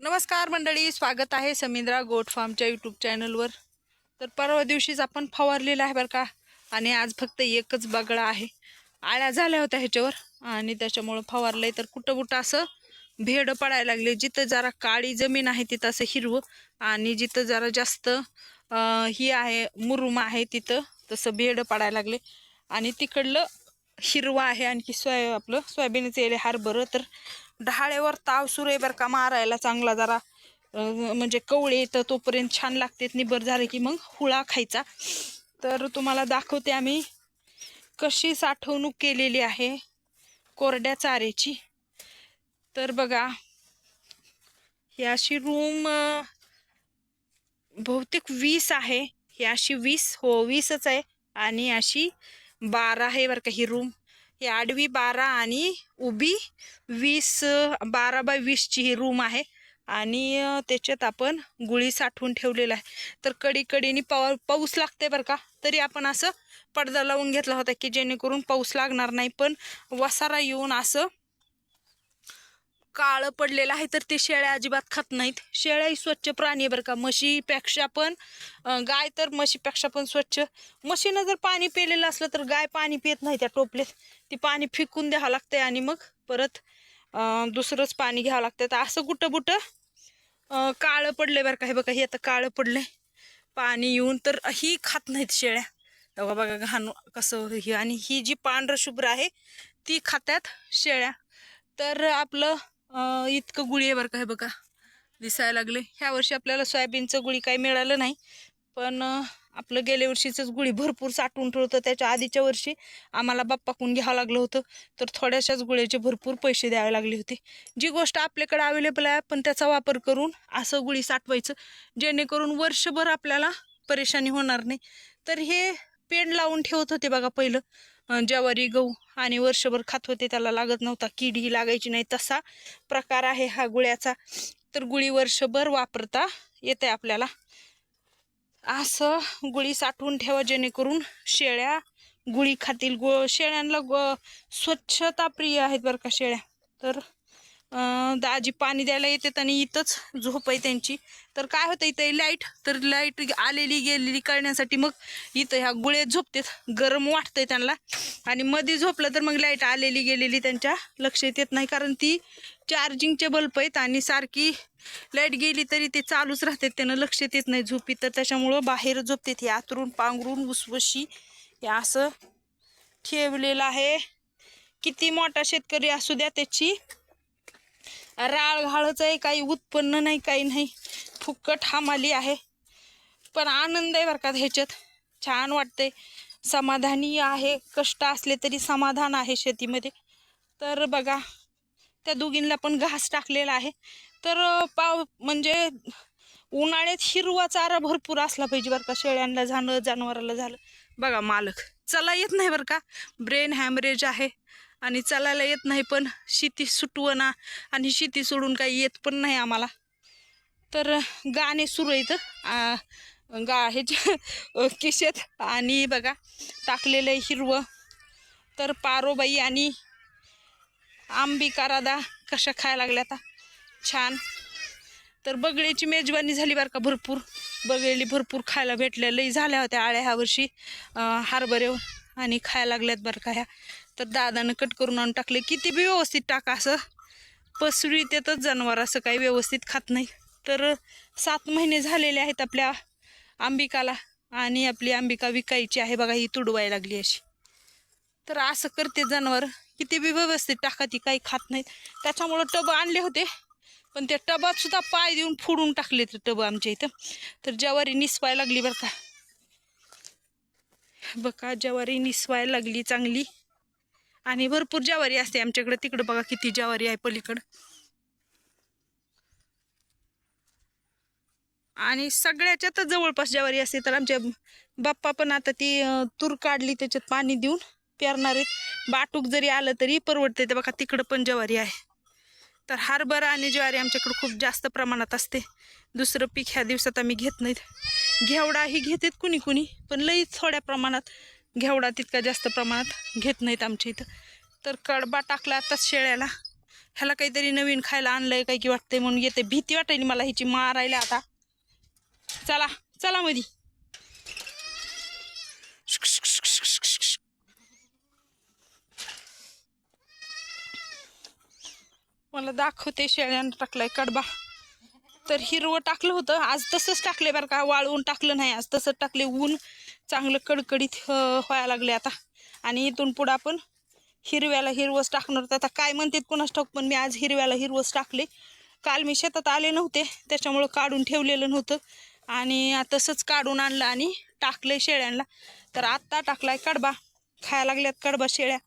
नमस्कार मंडळी स्वागत आहे समिंद्रा गोट फार्मच्या यूट्यूब चॅनलवर. तर परवा दिवशीच आपण फवारलेलं आहे बरं का आणि आज फक्त एकच बगळा आहे. आळ्या झाल्या होत्या ह्याच्यावर आणि त्याच्यामुळं फवारलं आहे तर कुठं कुठं असं भेड पडायला लागले जिथं जरा काळी जमीन आहे तिथं असं हिरवं आणि जिथं जरा जास्त ही आहे मुरुम आहे तिथं तसं भेड पडायला लागले. आणि तिकडलं हिरवं आहे आणखी सोया आपलं सोयाबीनचं येले हरभरं तर डहाळ्यावर ताव सुरे आहे बरं का मारायला चांगला जरा. म्हणजे कवळे येतं तोपर्यंत छान लागते निबर झाले की मग हुळा खायचा. तर तुम्हाला दाखवते आम्ही कशी साठवणूक केलेली आहे कोरड्या चाऱ्याची. तर बघा ही अशी रूम बहुतेक वीस आहे. ही अशी वीस हो वीसच आहे. आणि अशी बारा आहे बरं का ही रूम ही आडवी बारा आणि उभी वीस बारा बाय वीसची ही रूम आहे. आणि त्याच्यात आपण गुळी साठवून ठेवलेला आहे तर कडी कडीने पाव पाऊस लागते बरं का? तरी आपण असं पडदा लावून घेतला होता की जेणेकरून पाऊस लागणार नाही पण वसारा येऊन असं काळं पडलेलं आहे तर ते शेळ्या अजिबात खात नाहीत. शेळ्याही स्वच्छ प्राणी आहे बरं का. म्हशीपेक्षा पण गाय तर म्हशीपेक्षा पण स्वच्छ. म्हशीनं जर पाणी पिलेलं असलं तर गाय पाणी पित नाही त्या टोपलेत. ती पाणी फिकून द्यावं लागतंय आणि मग परत दुसरंच पाणी घ्यावं लागतं तर असं कुठं कुठं काळं काळं आहे बरं का. हे बघा हे आता काळं पडलंय. पाणी येऊन तर ही खात नाहीत शेळ्या. बघा बघा घाण कसं हे आणि ही जी पांढरं शुभ्र आहे ती खात्यात शेळ्या. तर आपलं इतकं गुळी आहे बरं का हे बघा. दिसायला लागले. ह्या वर्षी आपल्याला सोयाबीनचं गुळी काही मिळालं नाही. पण आपलं गेल्या वर्षीचंच गुळी भरपूर साठवून ठेवतं त्याच्या आधीच्या वर्षी आम्हाला बाप्पाकून घ्यावं लागलं होतं. तर थोड्याशाच गुळ्याचे भरपूर पैसे द्यावे लागले होते. जी गोष्ट आपल्याकडे अवेलेबल आहे पण त्याचा वापर करून असं गुळी साठवायचं. जेणेकरून वर्षभर आपल्याला परेशानी होणार नाही. तर हे पेंड लावून ठेवत होते बघा पहिलं. ज्वारी गहू आणि वर्षभर खात होते त्याला लागत नव्हता. किडी लागायची नाही तसा प्रकार आहे हा गुळ्याचा. तर गुळी वर्षभर वापरता येते आपल्याला. असं गुळी साठवून ठेवा जेणेकरून शेळ्या गुळी खातील. गो शेळ्यांना गो स्वच्छता प्रिय आहेत बरं का शेळ्या. तर दाजी पाणी द्यायला येतात आणि इथंच झोप आहे त्यांची. तर काय होतं इथं लाइट तर लाइट आलेली गेलेली कळण्यासाठी मग इथं ह्या गुळ्यात झोपतात. गरम वाटतंय त्यांना. आणि मध्ये झोपलं तर मग लाइट आलेली गेलेली त्यांच्या लक्षात येत नाही. कारण ती चार्जिंगचे बल्ब आहेत आणि सारखी लाइट गेली तरी ते चालूच राहतात. त्यांना लक्षात येत नाही झोपी. तर त्याच्यामुळं बाहेर झोपतात. हे आतरून पांघरून उसवशी हे असं ठेवलेलं आहे. किती मोठा शेतकरी असू द्या त्याची राळ घाळच आहे काही उत्पन्न नाही काही नाही. फुक्कट हमाली आहे. पण आनंद आहे बरं का ह्याच्यात. छान वाटतंय. समाधानी आहे. कष्ट असले तरी समाधान आहे शेतीमध्ये. तर बघा त्या दोघींना पण घास टाकलेला आहे. तर पाव म्हणजे उन्हाळ्यात हिरवा चारा भरपूर असला पाहिजे बरं का. शेळ्यांना झालं जनावराला झालं. बघा मालक. चला येत नाही बरं का. ब्रेन हॅमरेज आहे. आणि चालायला येत नाही पण शेती सुटवना आणि शेती सोडून काही येत पण नाही आम्हाला. तर गाणे सुरू आहेत. गा ह्याच्या किशेत आणि बघा टाकलेलं आहे हिरवं. तर पारोबाई आणि आंबिका राधा कशा खायला लागल्या आता? छान. तर बगळीची मेजवानी झाली बरं का भरपूर. बगळेली भरपूर खायला भेटल्या. लई झाल्या होत्या आळ्या ह्या वर्षी अं, आणि खायला लागल्यात बरं का ह्या. तर दादानं कट करून आणून टाकले. किती बी व्यवस्थित टाका असं. पसरी त्यातच जनावर असं काही व्यवस्थित खात नाही. तर सात महिने झालेले आहेत आपल्या आंबिकाला आणि आपली आंबिका विकायची आहे बघा ही तुडवायला लागली अशी. तर असं करते जनावर. किती बी व्यवस्थित टाका ती काही खात नाहीत. त्याच्यामुळं टब आणले होते. पण त्या टबात सुद्धा पाय देऊन फोडून टाकले ते टब आमच्या इथं. तर ज्वारी निसवायला लागली बरं का. बघा ज्वारी निसवायला लागली चांगली. आणि भरपूर ज्वारी असते आमच्याकडे. तिकडं बघा किती ज्वारी आहे पलीकडं. आणि सगळ्याच्यातच जवळपास ज्वारी असते. तर आमच्या बाप्पा पण आता ती तूर काढली त्याच्यात पाणी देऊन पेरणार आहेत. बाटूक जरी आलं तरी परवडते ते बघा तिकडं पण ज्वारी आहे. तर हरभरा आणि ज्वारी आमच्याकडं खूप जास्त प्रमाणात असते. दुसरं पीक ह्या दिवसात आम्ही घेत नाहीत. घेवडा ही घेतात कुणी कुणी पण लई थोड्या प्रमाणात घेवडा तितका जास्त प्रमाणात घेत नाहीत आमच्या इथं. तर कडबा टाकला आताच शेळ्याला. ह्याला काहीतरी नवीन खायला आणलंय काही की वाटतंय म्हणून येते. भीती वाटायली मला ह्याची मारायला आता. चला चला मधी. मला दाखवते शेळ्यानं टाकलाय कडबा. तर हिरवं टाकलं होतं. आज तसंच टाकले बरं का. वाळवून टाकलं नाही. आज तसंच टाकले ऊन चांगलं कडकडीत व्हायला लागले आता. आणि इथून पुढं आपण हिरव्याला हिरवंच टाकणार. होतं आता काय म्हणतात कुणाच ठाऊक पण मी आज हिरव्याला हिरवंच टाकले. काल मी शेतात आले नव्हते त्याच्यामुळं काढून ठेवलेलं नव्हतं. आणि तसंच काढून आणलं आणि टाकले शेळ्यांना. तर आत्ता टाकलाय कडबा. खायला लागल्यात कडबा शेळ्या.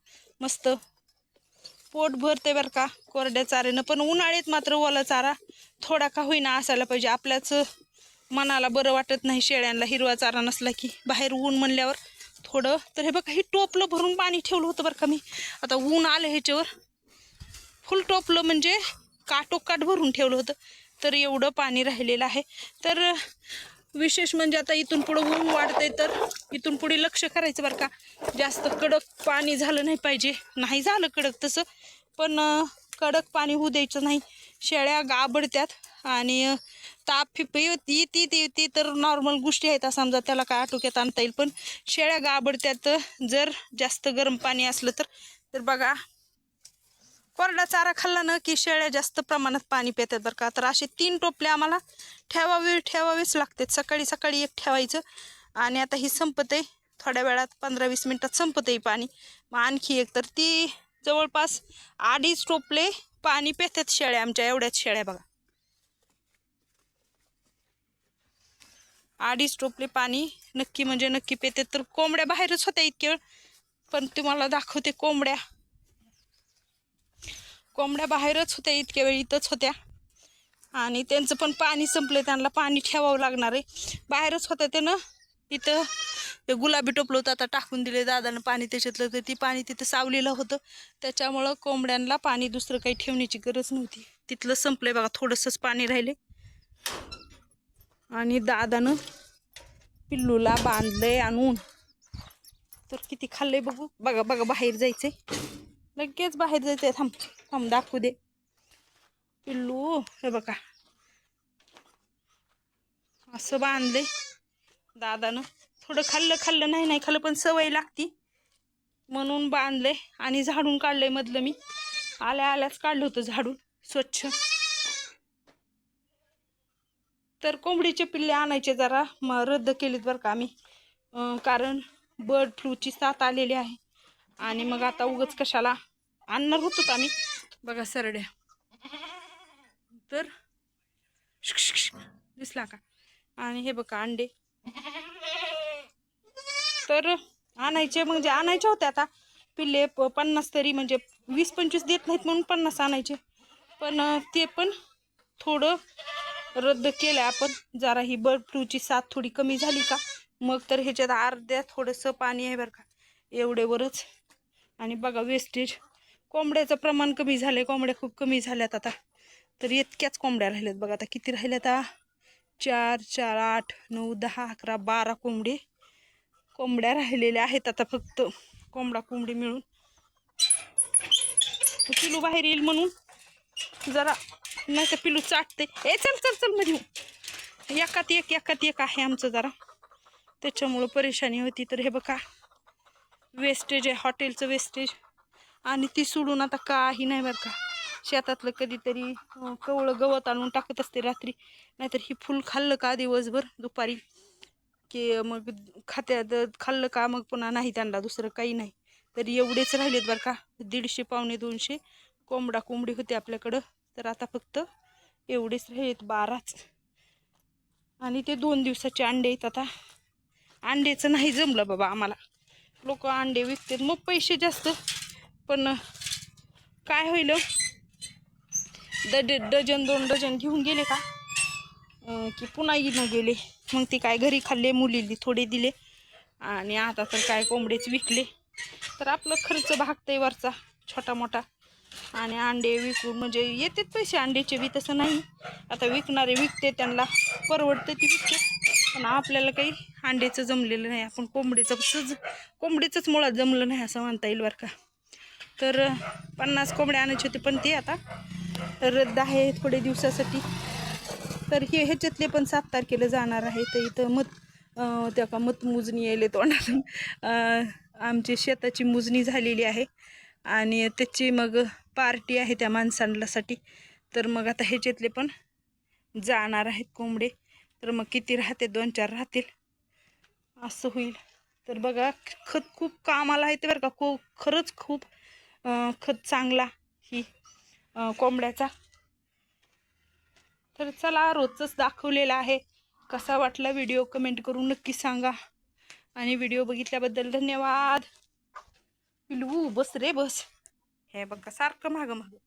मस्त. पोट भरते बरं का कोरड्या चाऱ्यानं. पण उन्हाळ्यात मात्र ओला चारा थोडा का होईना असायला पाहिजे. आपल्याच मनाला बरं वाटत नाही शेळ्यांना हिरवा चारा नसला की. बाहेर ऊन म्हणल्यावर थोडं तर हे बघा हे टोपलं भरून पाणी ठेवलं होतं बरं का मी. आता ऊन आलं ह्याच्यावर. फुल टोपलं म्हणजे काटोकाट भरून ठेवलं होतं. तर एवढं पाणी राहिलेलं आहे. तर विशेष म्हणजे आता इथून पुढं ऊन वाढतंय तर इथून पुढे लक्ष करायचं बरं का. जास्त कडक पाणी झालं नाही पाहिजे. नाही झालं कडक तसं पण कडक पाणी होऊ द्यायचं नाही. शेळ्या गाबडत्यात आणि ताप फिप येते येते तर नॉर्मल गोष्टी आहेत समजा त्याला काय आटोक्यात आणता येईल. पण शेळ्या गाबडत्यात जर जास्त गरम पाणी असलं तर. तर बघा कोरडा चारा खाल्ला ना की शेळ्या जास्त प्रमाणात पाणी पितात बरं का. तर असे तीन टोपले आम्हाला ठेवावे ठेवावेच लागतात. सकाळी सकाळी एक ठेवायचं. आणि आता ही संपत आहे. थोड्या वेळात पंधरा वीस मिनटात संपत आहे पाणी. मग आणखी एक तर ती जवळपास अडीच टोपले पाणी पितात शेळ्या आमच्या. एवढ्याच शेळ्या बघा. अडीच टोपले पाणी नक्की म्हणजे नक्की पेते. तर कोंबड्या बाहेरच होत्या इतके वेळ पण तुम्हाला दाखवते कोंबड्या. कोंबड्या बाहेरच होत्या इतक्या वेळ इथंच होत्या. आणि त्यांचं पण पाणी संपलं त्यांना पाणी ठेवावं लागणार आहे. बाहेरच होत्या त्यानं इथं ते गुलाबी टोपलं होतं आता टाकून दिले दादानं पाणी त्याच्यातलं तर ती पाणी तिथं सावलेलं होतं. त्याच्यामुळं कोंबड्यांना पाणी दुसरं काही ठेवण्याची गरज नव्हती. तिथलं संपलंय बघा थोडंसंच पाणी राहिले आणि दादानं पिल्लूला बांधलंय आणून. तर किती खाल्लंय बघू. बघा बघा बाहेर जायचंय. लगेच बाहेर जायचंय. थांब थांब दाखवू दे. पिल्लू हे बघा. असं बांधले दादानं. थोडं खाल्लं खाल्लं नाही नाही खाल्लं पण सवय लागती. म्हणून बांधले आणि झाडून काढलंय मधलं मी. आल्या आल्याच काढलं होतं झाडून. स्वच्छ. तर कोंबडीचे पिल्ले आणायचे जरा. म रद्द केलीत बरं का आम्ही. कारण बर्ड फ्लूची साथ आलेली आहे. आणि मग आता उगच कशाला आणणार होतोच आम्ही. बघा सरड्या. तर शुक, शुक, शुक. दिसला का? आणि हे बघा अंडे. तर आणायचे म्हणजे आणायचे होते आता. पिल्ले प- पन्नास तरी म्हणजे वीस पंचवीस देत नाहीत म्हणून पन्नास आणायचे. पण ते पण थोडं रद्द केलं आपण. जरा ही बर्ड फ्लूची साथ थोडी कमी झाली का? मग तर ह्याच्यात अर्ध्या थोडंसं पाणी आहे बरं का. एवढेवरच आणि बघा वेस्टेज कोंबड्याचं प्रमाण कमी झालं आहे कोंबड्या खूप कमी झाल्यात आता. तर इतक्याच कोंबड्या राहिल्यात बघा आता. किती राहिल्यात आता? चार चार आठ नऊ दहा अकरा बारा कोंबडे. कोंबड्या राहिलेल्या आहेत आता फक्त. कोंबडा कोंबडी मिळून. किलो बाहेर येईल म्हणून. जरा नाही तर पिलू चाटते. ए चल चल चलमध्ये एकात एक एकात एक आहे आमचं जरा. त्याच्यामुळं परेशानी होती तर हे बघा. वेस्टेज आहे हॉटेलचं वेस्टेज आणि ती सोडून आता काही नाही बरं का. शेतातलं कधीतरी कवळं गवत आणून टाकत असते रात्री. नाहीतर ही फुल खाल्लं का दिवसभर दुपारी? की मग खात्यात खाल्लं का मग पुन्हा नाही त्यांना दुसरं काही नाही. तर एवढेच राहिलेत बरं का. दीडशे पावणे दोनशे कोंबडा कोंबडी होते आपल्याकडं. तर आता फक्त एवढेच राहिलेत बाराच. आणि ते दोन दिवसाचे अंडे आहेत आता. अंड्याचं नाही जमलं बाबा आम्हाला. लोक अंडे विकतात. मग पैसे जास्त. पण काय होईल? ड डजन दोन डझन घेऊन गेले का? की पुन्हा येणं गेले. मग ते काय घरी खाल्ले मुलीली थोडे दिले. आणि आता तर काय कोंबडेच विकले. तर आपलं खर्च भागतंय वरचा छोटा मोठा आणि अंडे विकू म्हणजे येतात पैसे अंड्याचे बी तसं नाही. आता विकणारे विकते त्यांना परवडते ती विकते पण आपल्याला काही अंड्याचं जमलेलं नाही. आपण कोंबडीचं सहज कोंबडीचंच मुळात जमलं नाही असं म्हणता येईल बरं का. तर पन्नास कोंबड्या आणायची होती पण ते आता रद्द आहे थोडे दिवसासाठी. तर हे ह्याच्यातले पण सात तारखेला जाणार आहे. तर इथं मत त्या का मतमोजणी यायले तोंडातून. आमची शेताची मोजणी झालेली आहे. आणि त्याची मग पार्टी आहे त्या माणसांसाठी. तर मग आता ह्याच्यातले पण जाणार आहेत कोंबडे. तर मग किती राहते? दोन चार राहतील. असं होईल. तर बघा खत खूप कामाला आहे ते बरं का. खूप खरंच खूप खत चांगला ही कोंबड्याचा. तर चला रोजच दाखवलेला आहे. कसा वाटला व्हिडिओ कमेंट करून नक्की सांगा. आणि व्हिडिओ बघितल्याबद्दल धन्यवाद. पिलवू बस रे बस. हे बघा सारखं मागं मागं.